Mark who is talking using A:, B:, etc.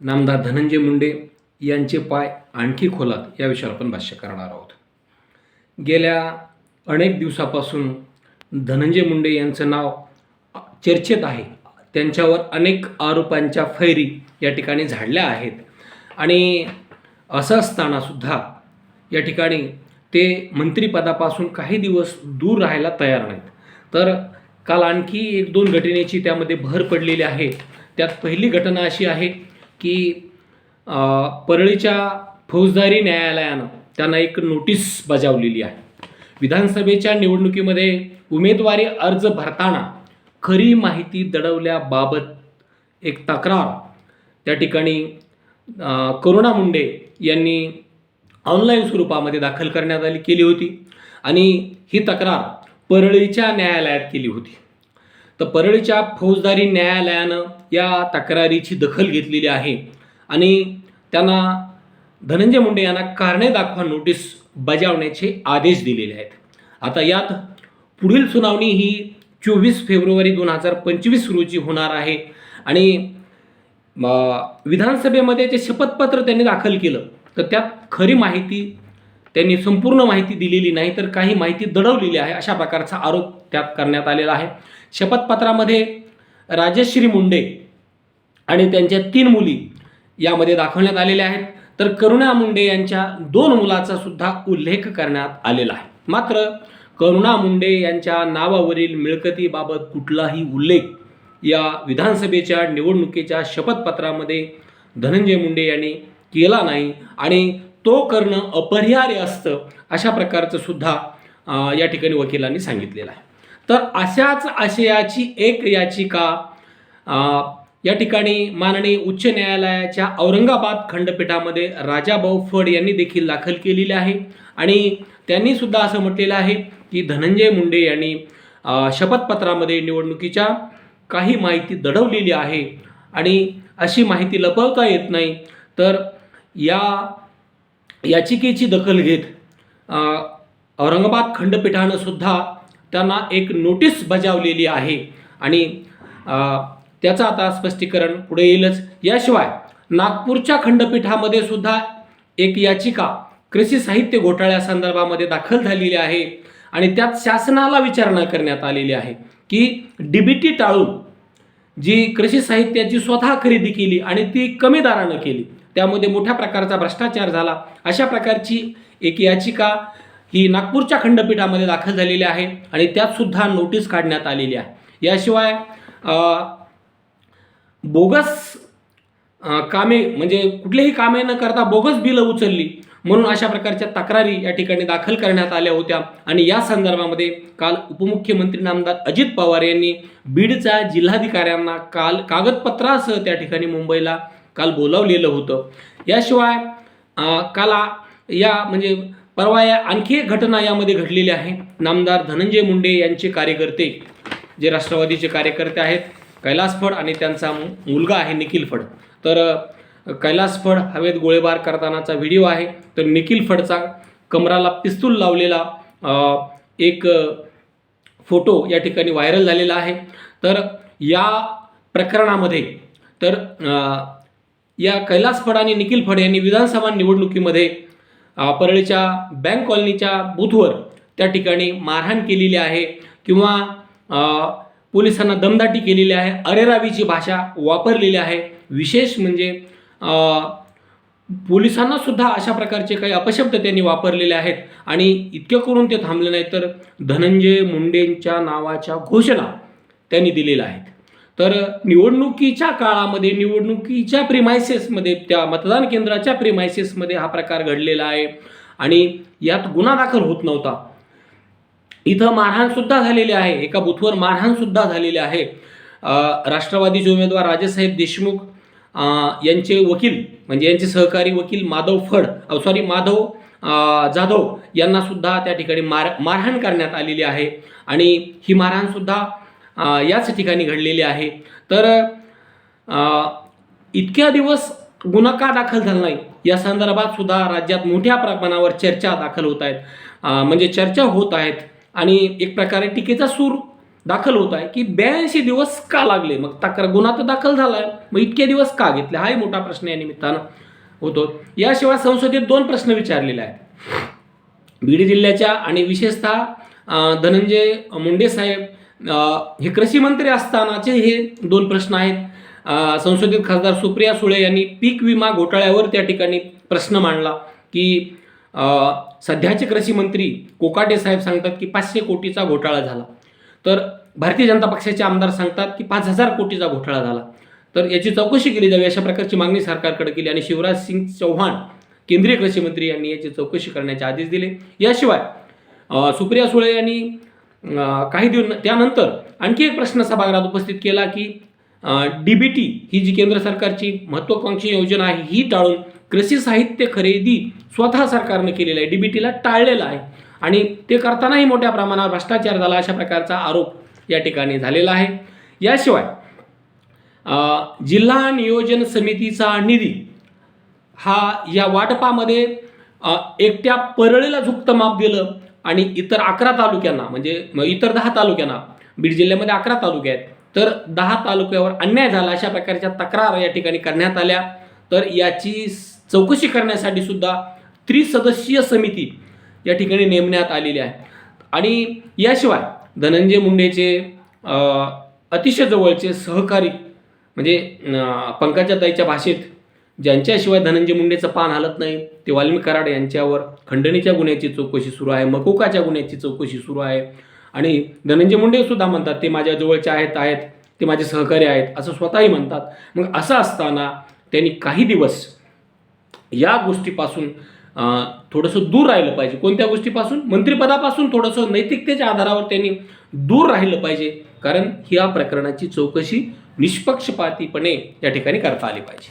A: नामदार धनंजय मुंडे यांचे पाय आणखी खोलात या विषयावर आपण भाष्य करणार आहोत. गेल्या अनेक दिवसापासून धनंजय मुंडे यांचं नाव चर्चेत आहे. त्यांच्यावर अनेक आरोपांच्या फैरी या ठिकाणी झाडल्या आहेत. आणि असं असतानासुद्धा या ठिकाणी ते मंत्रिपदापासून काही दिवस दूर राहायला तयार नाहीत. तर काल आणखी एक दोन घटनेची त्यामध्ये भर पडलेली आहे. त्यात पहिली घटना अशी आहे की परळीच्या फौजदारी न्यायालयानं त्यांना एक नोटीस बजावलेली आहे. विधानसभेच्या निवडणुकीमध्ये उमेदवारी अर्ज भरताना खरी माहिती दडवल्याबाबत एक तक्रार. त्या ठिकाणी करुणा मुंडे यांनी ऑनलाईन स्वरूपामध्ये दाखल करण्यात आली केली होती. आणि ही तक्रार परळीच्या न्यायालयात केली होती. तर परळीच्या फौजदारी न्यायालयानं या तक्रारीची दखल घेतलेली आहे. आणि त्यांना धनंजय मुंडे यांना कारणे दाखवा नोटीस बजावण्याचे आदेश दिलेले आहेत. आता यात पुढील सुनावणी ही चोवीस फेब्रुवारी दोन हजार पंचवीस रोजी होणार आहे. आणि विधानसभेमध्ये जे शपथपत्र त्यांनी दाखल केलं तर त्यात खरी माहिती त्यांनी संपूर्ण माहिती दिलेली नाही तर काही माहिती दडवलेली आहे अशा प्रकारचा आरोप त्यात करण्यात आलेला आहे. शपथपत्रामध्ये राजश्री मुंडे आणि त्यांच्या तीन मुली यामध्ये दाखवण्यात आलेल्या आहेत. तर करुणा मुंडे यांच्या दोन मुलाचा सुद्धा उल्लेख करण्यात आलेला आहे. मात्र करुणा मुंडे यांच्या नावावरील मिळकतीबाबत कुठलाही उल्लेख या विधानसभेच्या निवडणुकीच्या शपथपत्रामध्ये धनंजय मुंडे यांनी केला नाही आणि तो करणं अपरिहार्य असतं अशा प्रकारचं सुद्धा या ठिकाणी वकिलांनी सांगितलेलं आहे. तर अशाच आशयाची एक याचिका या ठिकाणी माननीय उच्च न्यायालयाच्या औरंगाबाद खंडपीठामध्ये राजाभाऊ फड यांनी देखील दाखल केलेली आहे आणि त्यांनी सुद्धा असं म्हटलेलं आहे की धनंजय मुंडे यांनी शपथपत्रामध्ये निवडणुकीच्या काही माहिती दडवलेली आहे आणि अशी माहिती लपवता येत नाही. तर या याचिकेची दखल घेत औरंगाबाद खंडपीठानं सुद्धा त्यांना एक नोटीस बजावलेली आहे. आणि त्याचं आता स्पष्टीकरण पुढे येईलच. याशिवाय नागपूरच्या खंडपीठामध्ये सुद्धा एक याचिका कृषी साहित्य घोटाळ्यासंदर्भामध्ये दाखल झालेली आहे. आणि त्यात शासनाला विचारणा करण्यात आलेली आहे की डीबीटी टाळून जी कृषी साहित्याची स्वतः खरेदी केली आणि ती कमी दरानं केली त्यामध्ये मोठ्या प्रकारचा भ्रष्टाचार झाला. अशा प्रकारची एक याचिका ही नागपूरच्या खंडपीठामध्ये दाखल झालेली आहे आणि त्यातसुद्धा नोटीस काढण्यात आलेली आहे. याशिवाय बोगस कामे म्हणजे कुठलेही कामे न करता बोगस बिलं उचलली म्हणून अशा प्रकारच्या तक्रारी या ठिकाणी दाखल करण्यात आल्या होत्या. आणि या संदर्भामध्ये काल उपमुख्यमंत्री नामदार अजित पवार यांनी बीडच्या जिल्हाधिकाऱ्यांना काल कागदपत्रासह त्या ठिकाणी मुंबईला काल बोलावलेलं होतं. याशिवाय काला या म्हणजे परवा या आणखी एक घटना यामध्ये घडलेली आहे. नामदार धनंजय मुंडे यांचे कार्यकर्ते जे राष्ट्रवादीचे कार्यकर्ते आहेत कैलास फड आणि त्यांचा मु- मुलगा आहे निखिल फड. तर कैलास फड हवेत गोळीबार करतानाचा व्हिडिओ आहे. तर निखिल फडचा कमराला पिस्तूल लावलेला एक फोटो या ठिकाणी व्हायरल झालेला आहे. तर या प्रकरणामध्ये तर या कैलास फड आणि निखिल फड यांनी विधानसभा निवडणुकीमध्ये परळीच्या बँक कॉलनीच्या बूथवर त्या ठिकाणी मारहाण केलेली आहे किंवा पोलिसांना दमदाटी केलेली आहे अरेरावीची भाषा वापरलेली आहे. विशेष म्हणजे पोलिसांना सुद्धा अशा प्रकारचे काही अपशब्द त्यांनी वापरलेले आहेत आणि इतकं करून ते थांबले नाही तर धनंजय मुंडेंच्या नावाच्या घोषणा त्यांनी दिलेल्या आहेत. तर निवडणुकीच्या काळामध्ये निवडणुकीच्या प्रिमायसेसमध्ये त्या मतदान केंद्राच्या प्रिमायसेसमध्ये हा प्रकार घडलेला आहे. आणि यात गुन्हा दाखल होत नव्हता. इथं मारहाण सुद्धा झालेली आहे. एका बुथवर मारहाण सुद्धा झालेली आहे. राष्ट्रवादीचे उमेदवार राजेसाहेब देशमुख यांचे वकील म्हणजे यांचे सहकारी वकील माधव फड सॉरी माधव जाधव यांना सुद्धा त्या ठिकाणी मार मारहाण करण्यात आलेली आहे. आणि ही मारहाण सुद्धा याच ठिकाणी घडलेली आहे. तर इतक्या दिवस गुन्हा का दाखल झाला नाही. या संदर्भात सुद्धा राज्यात मोठ्या प्रमाणावर चर्चा दाखल होत आहेत. म्हणजे चर्चा होत आहेत आणि एक प्रकारे टीकेचा सूर दाखल होत आहे की ब्याऐंशी दिवस का लागले? मग तक्रार गुन्हा तर दाखल झाला आहे मग इतके दिवस का घेतले? हाही मोठा प्रश्न या निमित्तानं होतो. याशिवाय संसदेत दोन प्रश्न विचारलेले आहेत. बीड जिल्ह्याच्या आणि विशेषतः धनंजय मुंडे साहेब हे कृषी मंत्री असतानाचे हे दोन प्रश्न आहेत. अं, संसदेत खासदार सुप्रिया सुळे यांनी पीक विमा घोटाळ्यावर त्या ठिकाणी प्रश्न मांडला की सध्याचे कृषी मंत्री कोकाटे साहेब सांगतात की पाचशे कोटीचा घोटाळा झाला. तर भारतीय जनता पक्षाचे आमदार सांगतात की पाच हजार कोटीचा घोटाळा झाला. तर याची चौकशी केली जावी अशा प्रकारची मागणी सरकारकडे केली आणि शिवराज सिंग चौहान केंद्रीय कृषी मंत्री यांनी याची चौकशी करण्याचे आदेश दिले. याशिवाय सुप्रिया सुळे यांनी काही दिवस त्यानंतर आणखी एक प्रश्न सभागृहात उपस्थित केला की डी बी टी ही जी केंद्र सरकारची महत्त्वाकांक्षी योजना आहे ही टाळून कृषी साहित्य खरेदी स्वतः सरकारनं केलेलं आहे डी बी टीला टाळलेलं आहे. आणि ते करतानाही मोठ्या प्रमाणावर भ्रष्टाचार झाला अशा प्रकारचा आरोप या ठिकाणी झालेला आहे. याशिवाय जिल्हा नियोजन समितीचा निधी हा या वाटपामध्ये एकट्या परळीला झुक्त माप दिलं. आणि इतर अकरा तालुक्यांना म्हणजे इतर दहा तालुक्यांना बीड जिल्ह्यामध्ये अकरा तालुके आहेत तर दहा तालुक्यावर अन्याय झाला अशा प्रकारच्या तक्रार या ठिकाणी करण्यात आल्या. तर याची चौकशी करण्यासाठी सुद्धा त्रिसदस्यीय समिती या ठिकाणी नेमण्यात आलेली आहे. आणि याशिवाय धनंजय मुंडेचे अतिशय जवळचे सहकारी म्हणजे पंकजाताईच्या भाषेत ज्यांच्याशिवाय धनंजय मुंडेचं पान हलत नाही ते वाल्मिक कराड यांच्यावर खंडणीच्या गुन्ह्याची चौकशी सुरू आहे मकोकाच्या गुन्ह्याची चौकशी सुरू आहे. आणि धनंजय मुंडे सुद्धा म्हणतात ते माझ्या जवळचे आहेत आहेत ते माझे सहकारी आहेत असं स्वतःही म्हणतात. मग असं असताना त्यांनी काही दिवस या गोष्टीपासून थोडंसं दूर राहिलं पाहिजे. कोणत्या गोष्टीपासून? मंत्रिपदापासून थोडंसं नैतिकतेच्या आधारावर त्यांनी दूर राहिलं पाहिजे. कारण ह्या प्रकरणाची चौकशी निष्पक्षपातीपणे या ठिकाणी करता आली पाहिजे.